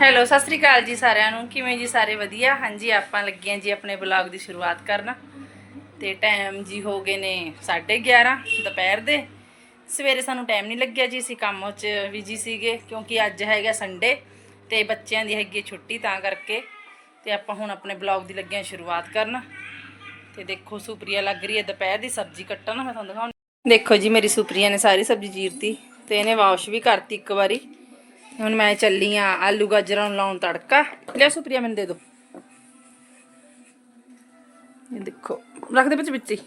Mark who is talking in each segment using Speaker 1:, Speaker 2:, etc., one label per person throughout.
Speaker 1: Hello, Sat Sri ਅਕਾਲ ਜੀ ਸਾਰਿਆਂ ਨੂੰ। ਕਿਵੇਂ ਜੀ ਸਾਰੇ? ਵਧੀਆ? ਹਾਂਜੀ, ਆਪਾਂ ਲੱਗੇ ਹਾਂ ਜੀ ਆਪਣੇ ਬਲੌਗ ਦੀ ਸ਼ੁਰੂਆਤ ਕਰਨ। ਤੇ ਟਾਈਮ ਜੀ ਹੋ ਗਏ ਨੇ 11:30 ਦੁਪਹਿਰ ਦੇ। ਸਵੇਰੇ ਸਾਨੂੰ ਟਾਈਮ ਨਹੀਂ ਲੱਗਿਆ ਜੀ, ਅਸੀਂ ਕੰਮ 'ਚ ਬਿਜ਼ੀ ਸੀਗੇ, ਕਿਉਂਕਿ ਅੱਜ ਹੈਗਾ ਸੰਡੇ ਤੇ ਬੱਚਿਆਂ ਦੀ ਹੈਗੀ ਹੈ ਛੁੱਟੀ ਤਾਂ ਕਰਕੇ। ਤੇ ਆਪਾਂ ਹੁਣ ਆਪਣੇ ਬਲੌਗ ਦੀ ਲੱਗੇ ਹਾਂ ਸ਼ੁਰੂਆਤ ਕਰਨ। ਤੇ ਦੇਖੋ, ਸੁਪਰੀਆ ਲੱਗ ਰਹੀ ਹੈ, ਦੁਪਹਿਰ ਦੀ ਸਬਜ਼ੀ ਕੱਟਣ। ਮੈਂ ਤੁਹਾਨੂੰ ਦਿਖਾਉਂ ਦੇਖੋ ਜੀ, ਮੇਰੀ ਸੁਪਰੀਆ ਨੇ ਸਾਰੀ ਸਬਜ਼ੀ ਚੀਰਤੀ ਤੇ ਇਹਨੇ ਵਾਸ਼ ਵੀ ਕਰਤੀ ਇੱਕ ਵਾਰੀ। ਹੁਣ ਮੈਂ ਚੱਲੀ ਆ ਆਲੂ ਗਾਜਰਾਂ ਨੂੰ ਲਾਉਣ ਤੜਕਾ। ਲੈ ਸੁਪਰੀਆ, ਮੈਨੂੰ ਦੇ ਦਿਓ ਇਹ ਦੇਖੋ, ਰੱਖ ਦੇ ਵਿੱਚ ਵਿੱਚ ਹੀ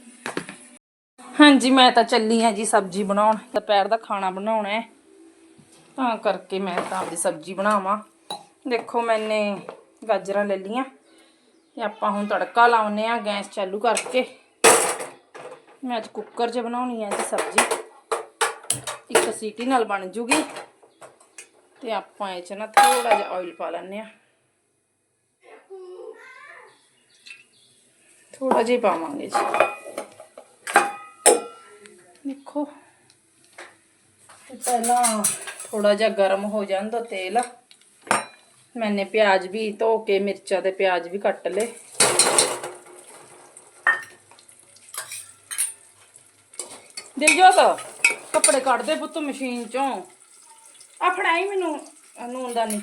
Speaker 1: ਹਾਂਜੀ, ਮੈਂ ਤਾਂ ਚੱਲੀ ਆ ਜੀ ਸਬਜ਼ੀ ਬਣਾਉਣ। ਦੁਪਹਿਰ ਦਾ ਖਾਣਾ ਬਣਾਉਣਾ ਹੈ। ਤਾਂ ਕਰਕੇ ਮੈਂ ਤਾਂ ਆਪਦੀ ਸਬਜ਼ੀ ਬਣਾਵਾਂ। ਦੇਖੋ, ਮੈਨੇ ਗਾਜਰਾਂ ਲੈ ਲੀਆਂ ਤੇ ਆਪਾਂ ਹੁਣ ਤੜਕਾ ਲਾਉਨੇ ਆ ਗੈਸ ਚਾਲੂ ਕਰਕੇ। ਮੈਂ ਅੱਜ ਕੁੱਕਰ 'ਚ ਬਣਾਉਣੀ ਹੈ ਜੀ ਸਬਜ਼ੀ। ਇੱਕ ਸੀਟੀ ਨਾਲ ਬਣ ਜੂਗੀ। ਤੇ ਆਪਾਂ ਇਹ 'ਚ ਨਾ ਥੋੜਾ ਜਿਹਾ ਆਇਲ ਪਾ ਲੈਣੇ ਆ ਥੋੜਾ ਜਿਹਾ ਪਾਵਾਂਗੇ ਜੀ। ਦੇਖੋ ਪਹਿਲਾਂ ਥੋੜਾ ਜਿਹਾ ਗਰਮ ਹੋ ਜਾਂਦਾ ਤੇਲ। ਮੈਨੇ ਪਿਆਜ਼ ਵੀ ਧੋ ਕੇ ਮਿਰਚਾਂ ਤੇ ਪਿਆਜ਼ ਵੀ ਕੱਟ ਲਏ। ਦਿਲਜੋਤ, ਕੱਪੜੇ ਕੱਢ ਦੇ ਪੁੱਤ ਮਸ਼ੀਨ ਚੋਂ। ਆ ਫੜਾਈ ਮੈਨੂੰ। ਨੂਨ ਦਾ ਨਹੀਂ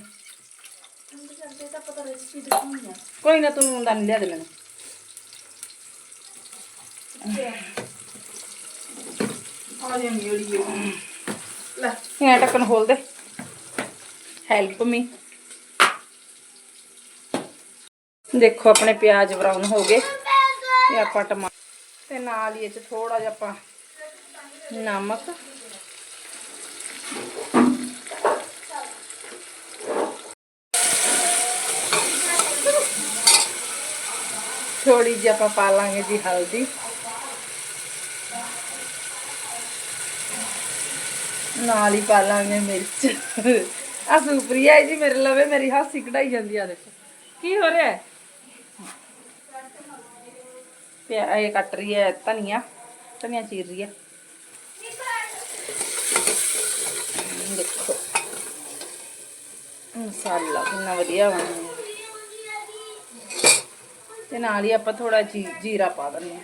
Speaker 1: ਕੋਈ ਨਾ ਤੂੰ ਨੂਨ ਦਾ ਨਹੀਂ ਲਿਆ ਦੇ ਮੈਨੂੰ। ਆ ਜੇ ਲੈ। ਇਹ ਟੱਕਣ ਖੋਲ ਦੇ। ਹੈਲਪ ਮੀ ਦੇਖੋ ਆਪਣੇ ਪਿਆਜ਼ ਬਰਾਊਨ ਹੋ ਗਏ ਤੇ ਆਪਾਂ ਟਮਾਟਰ ਤੇ ਨਾਲ ਹੀ ਇਹ ਚ ਥੋੜਾ ਜਿਹਾ ਆਪਾਂ ਨਮਕ ਥੋੜੀ ਜਿਹੀ ਆਪਾਂ ਪਾ ਲਾਂਗੇ ਜੀ ਹਲਦੀ। ਨਾਲ ਹੀ ਪਾ ਲਾਂਗੇ ਮਿਰਚ। ਆ ਸੁਪਰੀਆ ਜੀ ਮੇਰੇ ਲਵੇ, ਮੇਰੀ ਹਾਸੀ ਕਢਾਈ ਜਾਂਦੀ ਆ ਦੇਖੋ। ਕੀ ਹੋ ਰਿਹਾ? ਹੈ ਪਿਆ, ਇਹ ਕੱਟ ਰਹੀ ਹੈ ਧਨੀਆ। ਧਨੀਆ ਚੀਰ ਰਹੀ ਹੈ। ਦੇਖੋ। ਮਸਾਲਾ ਕਿੰਨਾ ਵਧੀਆ ਬਣਿਆ ਤੇ ਨਾਲ ਹੀ ਆਪਾਂ ਥੋੜਾ ਜੀ ਜੀਰਾ ਪਾ ਦਿੰਦੇ ਹਾਂ।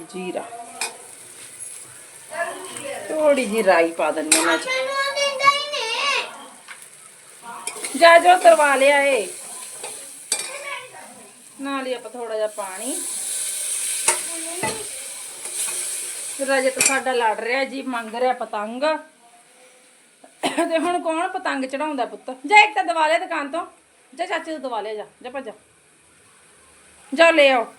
Speaker 1: ਜੀਰਾ। ਥੋੜੀ ਜੀ ਰਾਈ ਪਾ ਦਿੰਦੇ ਹਾਂ। ਮੈਂ ਜਾ ਜੋ ਤਰਵਾ ਲਿਆ ਏ। ਨਾਲ ਹੀ ਆਪਾਂ ਥੋੜਾ ਜਿਹਾ ਪਾਣੀ। ਰਜਤ ਸਾਡਾ ਲੜ ਰਿਹਾ ਜੀ, ਮੰਗ ਰਿਹਾ ਪਤੰਗ। ਤੇ ਹੁਣ ਕੌਣ ਪਤੰਗ ਚੜਾਉਂਦਾ ਪੁੱਤ? ਜਾ ਇੱਕ ਤਾਂ ਦਵਾ ਲਿਆ ਦੁਕਾਨ ਤੋਂ। ਜਾ ਚਾਚੇ ਤੋਂ ਦਵਾ ਲਿਆ ਜਾ ਜਾ ਭੱਜ ਜਾ। ਜਾ ਲੈ ਆਓ।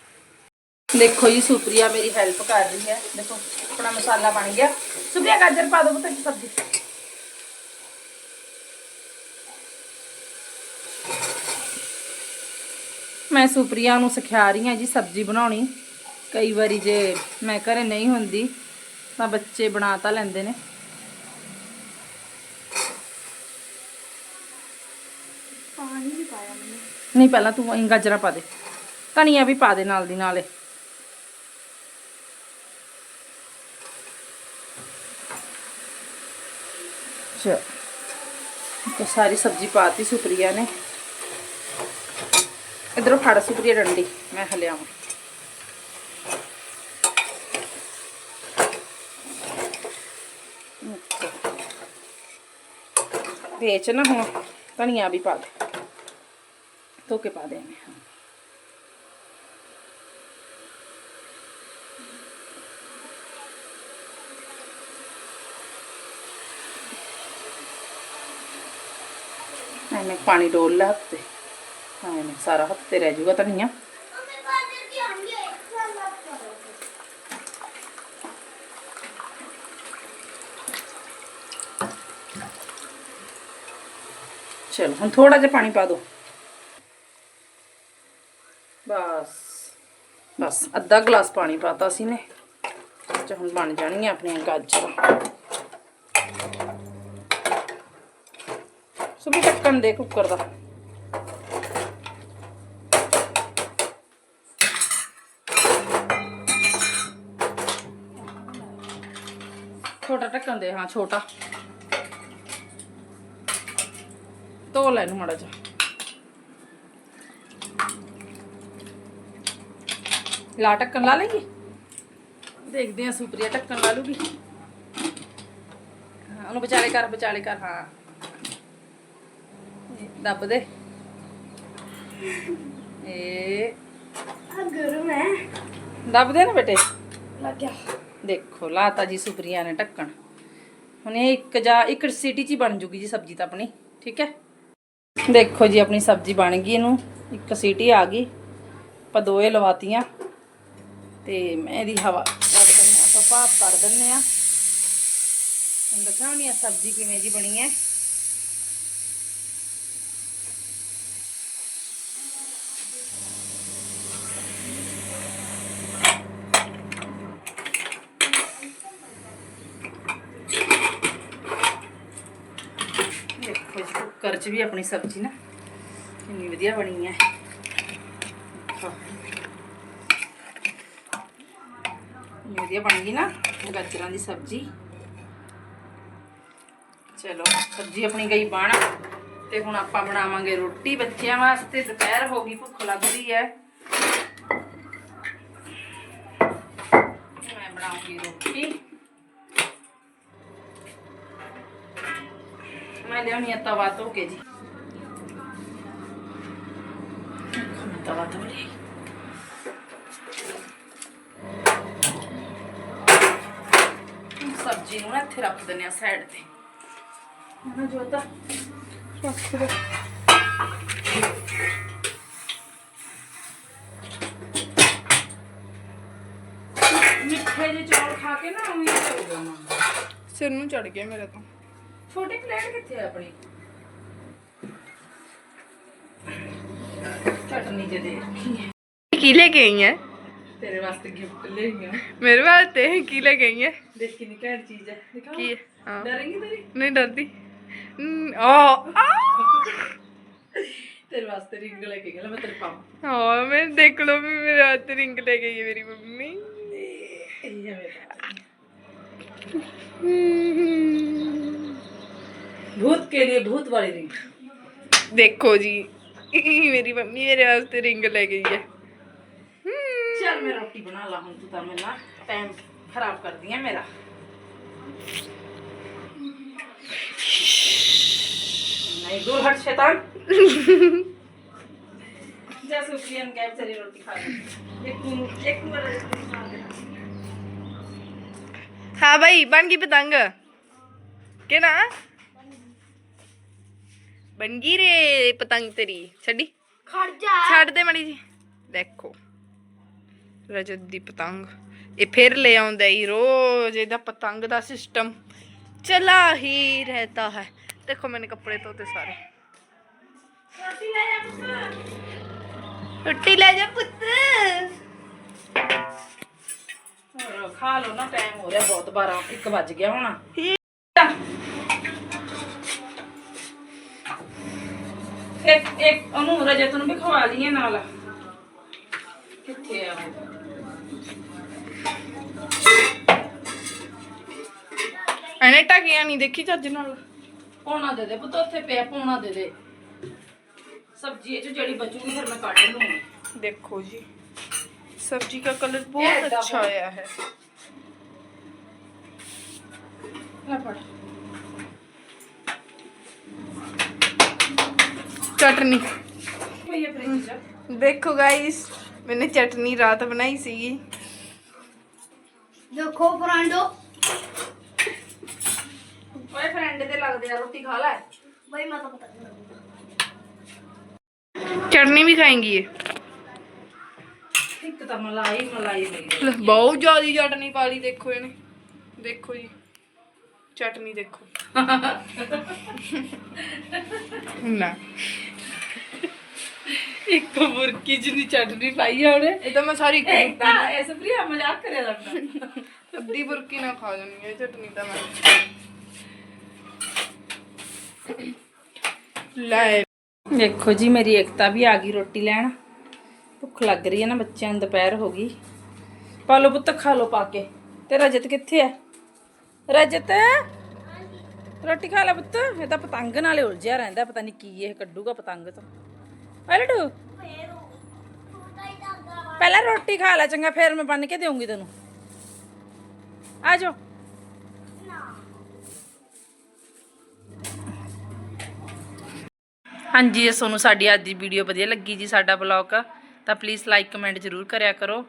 Speaker 1: ਦੇਖੋ ਜੀ, ਸੁਪਰੀਆ ਮੇਰੀ ਹੈਲਪ ਕਰ ਰਹੀ ਹੈ। ਦੇਖੋ, ਆਪਣਾ ਮਸਾਲਾ ਬਣ ਗਿਆ। ਸੁਪਰੀਆ, ਗਾਜਰ ਪਾ ਦੋ ਪੁੱਤ ਇਸ ਸਬਜ਼ੀ। ਮੈਂ ਸੁਪਰੀਆ ਨੂੰ ਸਿਖਾ ਰਹੀ ਹਾਂ ਜੀ ਸਬਜ਼ੀ ਬਣਾਉਣੀ। ਕਈ ਵਾਰੀ ਜੇ ਮੈਂ ਘਰੇ ਨਹੀਂ ਹੁੰਦੀ, ਤਾਂ ਬੱਚੇ ਬਣਾ ਤਾਂ ਲੈਂਦੇ ਨੇ
Speaker 2: ਪਾਣੀ ਵੀ ਪਾਇਆ ਮੈंने
Speaker 1: ਨਹੀਂ, ਪਹਿਲਾਂ ਤੂੰ ਇਹ ਗਾਜਰਾਂ ਪਾ ਦੇ। ਧਨੀਆ ਵੀ ਪਾ ਦੇ ਨਾਲ ਦੀ ਨਾਲੇ। ਚਲ ਤਾਂ ਸਾਰੀ ਸਬਜ਼ੀ ਪਾਤੀ, ਸੁਪਰੀਆ ਨੇ। ਇਧਰੋਂ ਫੜ ਸੁਪਰੀਆ ਡੰਡੀ, ਮੈਂ ਹਲੇ ਆਵਾਂ। ਵੇਚ ਨਾ ਹੁਣ, ਧਨੀਆ ਵੀ ਪਾ ਦੇ। ਧੋ ਕੇ ਪਾ ਦੇਣੇ ਹਾਂ ਐਵੇਂ ਪਾਣੀ ਡੋਲ ਲਾ ਹੱਥ ਤੇ ਐਵੇਂ ਸਾਰਾ ਹੱਥ ਤੇ ਰਹਿ ਜਾਊਗਾ ਧਨੀਆ ਚਲੋ ਹੁਣ ਥੋੜਾ ਜਿਹਾ ਪਾਣੀ ਪਾ ਦਿਓ ਬਸ ਬਸ ਅੱਧਾ ਗਲਾਸ ਪਾਣੀ ਪਾਤਾ ਸੀ ਨੇ ਚ ਹੁਣ ਬਣ ਜਾਣਗੀਆਂ ਆਪਣੀਆਂ ਗਾਜਰਾਂ ਸੁਬੀ ਢੱਕਣ ਦੇ ਕੁੱਕਰ ਦਾ ਛੋਟਾ ਢੱਕਣ ਦੇ ਹਾਂ ਛੋਟਾ ਧੋ ਲੈ ਨੂੰ ਮੜਾ ਜਾ ਲਾ ਟੱਕਣ ਲਾ ਲੇਗੀ ਦੇਖਦੇ ਆ ਸੁਪਰੀਆ ਟੱਕਣ ਲਾ ਲੂਗੀ। ਹਾਂ, ਉਹਨੂੰ ਵਿਚਾਲੇ ਕਰ ਵਿਚਾਲੇ ਕਰ ਹਾਂ। ਦੱਬ ਦੇ। ਇਹ
Speaker 2: ਆ ਗਰਮ ਹੈ
Speaker 1: ਦੱਬ ਦੇ ਨਾ ਬੇਟੇ।
Speaker 2: ਲੱਗ ਗਿਆ।
Speaker 1: ਦੇਖੋ ਲਾਤਾ ਜੀ ਸੁਪਰੀਆ ਨੇ ਢੱਕਣ ਹੁਣ ਇਹ ਇੱਕ ਜਾਂ ਇੱਕ ਸੀਟੀ 'ਚ ਹੀ ਬਣ ਜੂਗੀ ਜੀ ਸਬਜ਼ੀ ਤਾਂ ਆਪਣੀ ਠੀਕ ਹੈ? ਦੇਖੋ ਜੀ ਆਪਣੀ ਸਬਜ਼ੀ ਬਣ ਗਈ ਇਹਨੂੰ। ਇੱਕ ਸੀਟੀ ਆ ਗਈ। ਆਪਾਂ ਦੋਏ ਲਵਾਤੀਆਂ। ਤੇ ਮੈਂ ਇਹਦੀ ਹਵਾ ਕੱਢ ਦਿੰਦੇ ਹਾਂ, ਆਪਾਂ ਭਾਪ ਕਰ ਦਿੰਦੇ ਆ ਹੁਣ ਦਿਖਾਉਣੀ ਆ ਸਬਜ਼ੀ ਕਿਵੇਂ ਦੀ ਬਣੀ ਹੈ। ਦੇਖੋ ਜੀ ਕੁੱਕਰ 'ਚ ਵੀ ਆਪਣੀ ਸਬਜ਼ੀ ਨਾ ਕਿੰਨੀ ਵਧੀਆ ਬਣੀ ਹੈ ਦੇਖੋ। ਇੰਨੀ ਵਧੀਆ ਬਣ ਗਈ ਨਾ, ਗਾਜਰਾਂ ਦੀ ਸਬਜ਼ੀ। ਚਲੋ, ਸਬਜ਼ੀ ਆਪਣੀ ਗਈ ਬਣ ਤੇ ਹੁਣ ਆਪਾਂ ਬਣਾਵਾਂਗੇ ਰੋਟੀ। ਬੱਚਿਆਂ ਵਾਸਤੇ ਦੁਪਹਿਰ ਹੋ ਗਈ, ਭੁੱਖ ਲੱਗ ਰਹੀ ਹੈ। ਮੈਂ ਬਣਾਉਂਗੀ ਰੋਟੀ। ਮੈਂ ਲਿਆਉਣੀ ਆ ਤਵਾ ਧੋ ਕੇ ਜੀ। ਤਵਾ ਧੋ ਲਈ ਹੁਣ ਸਬਜ਼ੀ ਨੂੰ ਨਾ ਇੱਥੇ ਰੱਖ ਦਿੰਦੇ ਆ ਸਾਈਡ ਤੇ। ਹਾਂ ਜੋਤਾ? ਰੱਖ ਦੇ ਮਿੱਠੇ ਜਿਹੇ ਚੌਲ ਖਾ ਕੇ ਨਾ ਉਵੇਂ ਹੀ ਹੋ ਜਾਣਾ।
Speaker 2: ਸਿਰ ਨੂੰ ਚੜ ਗਿਆ ਮੇਰੇ ਤੋਂ।
Speaker 1: ਛੋਟੀ ਪਲੇਟ ਕਿੱਥੇ ਆ ਆਪਣੀ? ਚਟਨੀ ਜੇ ਦੇ ਰੱਖੀ ਹੈ।
Speaker 2: ਕੀ ਲੈ ਕੇ ਆਈ ਹੈ
Speaker 1: तेरे वास्ते गिफ्ट ले मेरे
Speaker 2: वास्ते? की ले
Speaker 1: गई है?
Speaker 2: देख कितनी कैंट चीज़
Speaker 1: है। की डरेंगी तेरी? नहीं डरती। ओ तेरे वास्ते
Speaker 2: रिंग गई मैं तेरे मैं देख लो भी मेरे रिंग ले गई है मेरी
Speaker 1: मम्मी। ये मेरा भूत के लिए भूत वाली रिंग।
Speaker 2: देखो जी मेरी मम्मी मेरे वास्ते रिंग ले गई है।
Speaker 1: यार मैं रोटी बना ला हूँ तू तो मैं ना टाइम खराब कर दिया मेरा। नहीं दूर हट शैतान। जैसे प्रियन कैब चली रोटी खा एक एक
Speaker 2: हाँ भाई बन गई पतंग। के ना? बन गई रे पतंग
Speaker 3: तेरी। छड़ी।
Speaker 2: छड़ दे मड़ी जी। देखो। ਰਜਤ ਦੀ ਪਤੰਗ। ਇਹ ਫਿਰ ਲੈ ਆਉਂਦਾ ਹੀ ਰੋਜ਼ ਇਹਦਾ ਪਤੰਗ ਦਾ ਸਿਸਟਮ ਚਲਾ ਹੀ ਰਹਤਾ ਹੈ। ਦੇਖੋ ਮੈਨੇ ਕੱਪੜੇ ਧੋਤੇ ਸਾਰੇ। ਰੋਟੀ ਲੈ ਜਾ ਪੁੱਤ।
Speaker 1: ਖਾ ਲੋ ਨਾ ਟਾਈਮ ਹੋ ਰਿਹਾ ਬਹੁਤ 12 1 ਵੱਜ ਗਿਆ ਹੁਣ। ਇੱਕ ਇੱਕ, ਉਹਨੂੰ ਰਜਤ ਨੂੰ ਵੀ ਖਵਾ ਲਈਏ ਨਾਲ। ਕਿੱਥੇ ਆ ਉਹ
Speaker 2: ਇਹਨੇ ਟਕਿਆ ਨਹੀਂ ਦੇਖੀ ਚੱਜ ਨਾਲ
Speaker 1: ਪੌਣਾ ਦੇ ਦੇ ਪੁੱਤ ਉੱਥੇ ਪਿਆ ਪੌਣਾ ਦੇ ਦੇ ਸਬਜ਼ੀ ਇਹ ਚ ਜਿਹੜੀ ਬਚੂਗੀ ਫਿਰ ਮੈਂ ਕੱਢ ਲੂੰਗੀ
Speaker 2: देखो जी सब्जी का कलर बहुत
Speaker 1: ऐसा
Speaker 2: अच्छा
Speaker 1: हो।
Speaker 2: आया है
Speaker 1: ਲੈ ਫੜ
Speaker 2: चटनी
Speaker 1: ਭਈਆ ਫ੍ਰਿਜ ਚ
Speaker 2: देखो गाइस मैंने चटनी रात बनाई सीगी
Speaker 3: ਦੇਖੋ ਫਰਾਂਡੋ
Speaker 1: ਓਏ ਫਰੈਂਡ ਦੇ ਲੱਗਦੇ ਆ ਰੋਟੀ ਖਾ ਲੈ
Speaker 3: ਬਈ ਮੈਂ ਤਾਂ ਪਤਾ ਨਹੀਂ
Speaker 2: चटनी भी खाएंगी ये
Speaker 1: ਇੱਕ ਤਾਂ ਮਲਾਈ ਮਲਾਈ ਲਈ
Speaker 2: ले, बहुत ज्यादा चटनी पा ली देखो इन्हें देखो जी चटनी देखो ना
Speaker 1: ਇੱਕ ਮੁਰਕੀ ਜਿਹੀ ਚਟਨੀ ਪਾਈ ਆ ਉਹਨੇ।
Speaker 2: ਇਹ ਤਾਂ ਮੈਂ ਸਾਰੀ
Speaker 1: ਇੱਕ ਦਿੱਤੀ ਨਾ ਐਸੇ ਪ੍ਰਿਆ ਮਜ਼ਾਕ ਕਰਿਆ ਲੱਗਦਾ
Speaker 2: ਅੱਧੀ ਬੁਰਕੀ ਨਾ ਖਾ ਜਾਣੀ ਇਹ ਚਟਨੀ ਤਾਂ ਮੈਂ। ਲੈ।
Speaker 1: ਦੇਖੋ ਜੀ ਮੇਰੀ ਇਕਤਾ ਵੀ ਆ ਗਈ ਰੋਟੀ ਲੈਣ। ਭੁੱਖ ਲੱਗ ਰਹੀ ਹੈ ਨਾ ਬੱਚਿਆਂ ਨੂੰ ਦੁਪਹਿਰ ਹੋ ਗਈ। ਪਾ ਲੋ ਪੁੱਤ ਖਾ ਲੋ ਪਾ ਕੇ। ਤੇ ਰਜਤ ਕਿੱਥੇ ਹੈ ਰਜਤ! ਰੋਟੀ ਖਾ ਲੈ ਪੁੱਤ। ਇਹ ਤਾਂ ਪਤੰਗ ਨਾਲੇ ਉਲਝਿਆ ਰਹਿੰਦਾ ਪਤਾ ਨਹੀਂ ਕੀ ਇਹ ਕੱਢੂਗਾ ਪਤੰਗ ਤੋਂ। ਓਏ ਪਹਿਲਾਂ ਰੋਟੀ ਖਾ ਲੈ ਚੰਗਾ, ਫਿਰ ਮੈਂ ਬੰਨ ਕੇ ਦੇਵਾਂਗੀ ਤੈਨੂੰ। ਆ ਜਾਓ। ਹਾਂਜੀ ਜੇ ਤੁਹਾਨੂੰ ਸਾਡੀ ਅੱਜ ਦੀ ਵੀਡੀਓ ਵਧੀਆ ਲੱਗੀ ਜੀ, ਸਾਡਾ ਬਲੌਗ ਤਾਂ ਪਲੀਜ਼ ਲਾਈਕ ਕਮੈਂਟ ਜ਼ਰੂਰ ਕਰਿਆ ਕਰੋ।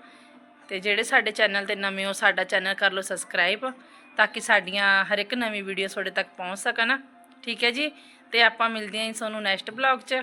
Speaker 1: ਤੇ ਜਿਹੜੇ ਸਾਡੇ ਚੈਨਲ ਤੇ ਨਵੇਂ ਹੋ, ਸਾਡਾ ਚੈਨਲ ਕਰ ਲਓ ਸਬਸਕ੍ਰਾਈਬ ਤਾਂ ਕਿ ਸਾਡੀਆਂ ਹਰ ਇੱਕ ਨਵੀਂ ਵੀਡੀਓ ਤੁਹਾਡੇ ਤੱਕ ਪਹੁੰਚ ਸਕਣ। ਠੀਕ ਹੈ ਜੀ? ਤੇ ਆਪਾਂ ਮਿਲਦੇ ਹਾਂ ਜੀ ਤੁਹਾਨੂੰ ਨੈਕਸਟ ਬਲੌਗ 'ਚ।